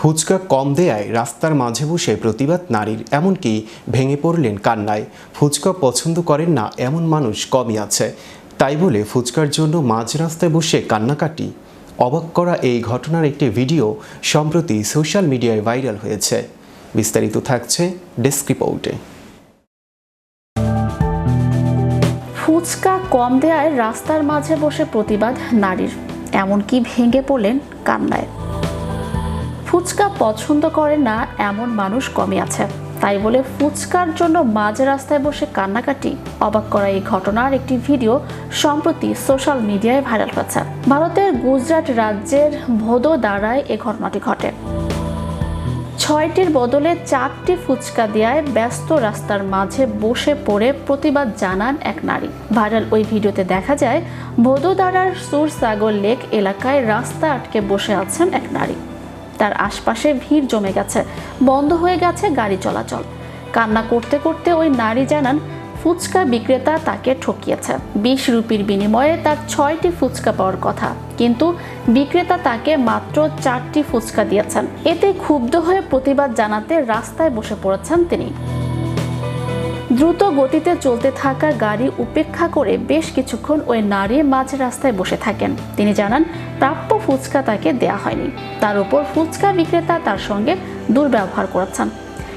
ফুচকা কম দেয়ায় রাস্তার মাঝে বসে প্রতিবাদ নারীর, এমনকি ভেঙে পড়লেন কান্নায়। ফুচকা পছন্দ করেন না এমন মানুষ কমই আছে। তাই বলে ফুচকার জন্য মাঝ রাস্তায় বসে কান্নাকাটি। অবাক করা এই ঘটনার একটি ভিডিও সম্প্রতি সোশ্যাল মিডিয়ায় ভাইরাল হয়েছে। বিস্তারিত থাকছে ডেস্ক রিপোর্টে। ফুচকা কম দেয়ায় রাস্তার মাঝে বসে প্রতিবাদ নারীর, এমনকি ভেঙে পড়লেন কান্নায়। ফুচকা পছন্দ করে না এমন মানুষ কমই আছে। তাই বলে ফুচকার জন্য মাঝ রাস্তায় বসে কান্নাকাটি, অবাক করা এই ঘটনার একটি ভিডিও সম্প্রতি সোশ্যাল মিডিয়ায় ভাইরাল হয়েছে। ভারতের গুজরাট রাজ্যের ভোদোদারায় এ ঘটনাটি ঘটে। ছয়টির বদলে চারটি ফুচকা দেওয়ায় ব্যস্ত রাস্তার মাঝে বসে পড়ে প্রতিবাদ জানান এক নারী। ভাইরাল ওই ভিডিওতে দেখা যায়, ভোদোদারার সুরসাগর লেক এলাকায় রাস্তা আটকে বসে আছেন এক নারী। তার আশপাশে ভিড় জমে গেছে। বন্ধ হয়ে গেছে গাড়ি চলাচল। কান্না করতে করতে ওই নারী জানান, ফুচকা বিক্রেতা তাকে ঠকিয়েছে। বিশ রুপির বিনিময়ে তার ছয়টি ফুচকা পাওয়ার কথা। কিন্তু বিক্রেতা তাকে মাত্র চারটি ফুচকা দিয়েছেন। এতে ক্ষুব্ধ হয়ে প্রতিবাদ জানাতে রাস্তায় বসে পড়েছেন তিনি। দ্রুত গতিতে চলতে থাকা গাড়ি উপেক্ষা করে বেশ কিছুক্ষণ ওই নারী মাঝ রাস্তায় বসে থাকেন। তিনি জানান, প্রাপ্য ফুচকা তাকে দেয়া হয়নি। তার উপর ফুচকা বিক্রেতা তার সঙ্গে দুর্ব্যবহার করেছেন।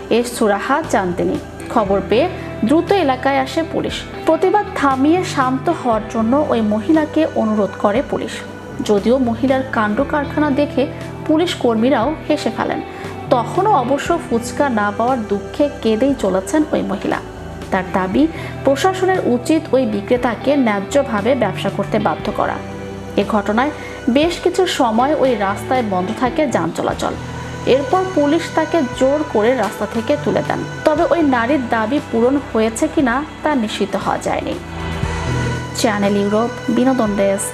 এর সুরাহা চান তিনি। খবর পেয়ে দ্রুত এলাকায় আসে পুলিশ। প্রতিবাদ থামিয়ে শান্ত হওয়ার জন্য ওই মহিলাকে অনুরোধ করে পুলিশ। যদিও মহিলার কাণ্ড কারখানা দেখে পুলিশ কর্মীরাও হেসে ফেলেন। তখনও অবশ্য ফুচকা না পাওয়ার দুঃখে কেঁদেই চলেছেন ওই মহিলা। তার দাবি, প্রশাসনের উচিত ওই বিক্রেতাকে ন্যায্যভাবে ব্যবসা করতে বাধ্য করা। এ ঘটনায় বেশ কিছু সময় ওই রাস্তায় বন্ধ থাকে যান চলাচল। এরপর পুলিশ তাকে জোর করে রাস্তা থেকে তুলে দেন। তবে ওই নারীর দাবি পূরণ হয়েছে কিনা তা নিশ্চিত হওয়া যায়নি। চ্যানেল ইউরোপ, বিনোদন ডেস্ক।